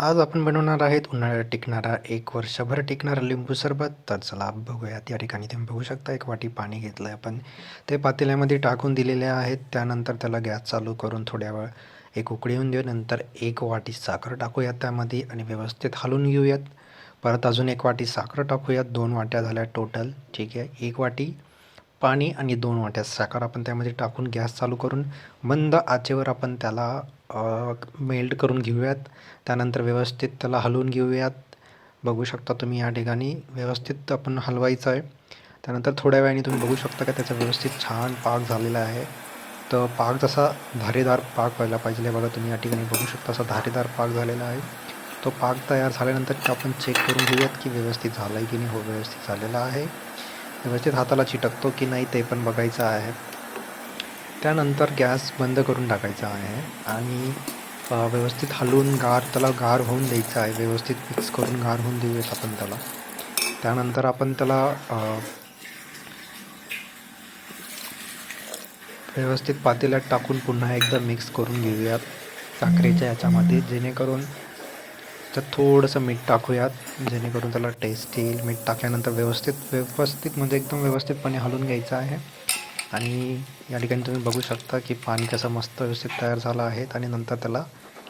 आज आपण बनवणार आहेत उन्हाळ्यात टिकणारा एक वर्षभर टिकणारा लिंबू सरबत. तर चला बघूयात या ठिकाणी तुम्ही बघू शकता एक वाटी पाणी घेतलं आहे आपण. ते पातेल्यामध्ये टाकून दिलेले आहेत. त्यानंतर त्याला गॅस चालू करून थोड्या वेळ एक उकळी येऊन देऊ. नंतर एक वाटी साखर टाकूयात त्यामध्ये आणि व्यवस्थित हलवून घेऊयात. परत अजून एक वाटी साखर टाकूयात. दोन वाट्या झाल्या टोटल ठीक आहे. एक वाटी पाणी आणि दोन वाट्या साखर आपण त्यामध्ये टाकून गॅस चालू करून मंद आचेवर आपण त्याला मेल्ट करून घेऊयात. त्यानंतर व्यवस्थित त्याला हलवून घेऊयात. बघू शकता तुम्ही या ठिकाणी व्यवस्थित आपण हलवायचं आहे. त्यानंतर थोड्या वेळाने तुम्ही बघू शकता का त्याचा व्यवस्थित छान पाक झालेला आहे. तर पाक जसा धारेदार पाक व्हायला पाहिजे बघा तुम्ही या ठिकाणी बघू शकता असा धारेदार पाक झालेला आहे. तो पाक तयार झाल्यानंतर आपण चेक करून घेऊयात की व्यवस्थित झालं आहे की नाही हो व्यवस्थित झालेला आहे. व्यवस्थित हाताला चिटकतो की नाही ते पण बघायचं आहे. त्यानंतर गॅस बंद करून टाकायचा आहे आणि व्यवस्थित हलवून गार त्याला गार होऊन द्यायचं आहे. व्यवस्थित मिक्स करून गार होऊन देऊयात आपण त्याला. त्यानंतर आपण त्याला व्यवस्थित पातेल्यात टाकून पुन्हा एकदा मिक्स करून घेऊयात साखरेच्या याच्यामध्ये जेणेकरून त्यात थोडंसं मीठ टाकूयात जेणेकरून त्याला टेस्ट येईल. मीठ टाकल्यानंतर व्यवस्थित व्यवस्थित म्हणजे एकदम व्यवस्थितपणे हलवून घ्यायचं आहे. आणि या ठिकाणी तुम्ही बघू शकता की पाणी कसं मस्त व्यवस्थित तयार झालं आहे आणि नंतर त्याला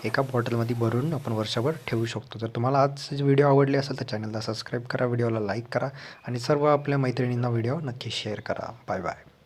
एका बॉटलमध्ये भरून आपण वर्षभर ठेवू शकतो. जर तुम्हाला आज व्हिडिओ आवडली असेल तर चॅनलला सबस्क्राईब करा व्हिडिओला लाईक करा आणि सर्व आपल्या मैत्रिणींना व्हिडिओ नक्की शेअर करा. Bye bye.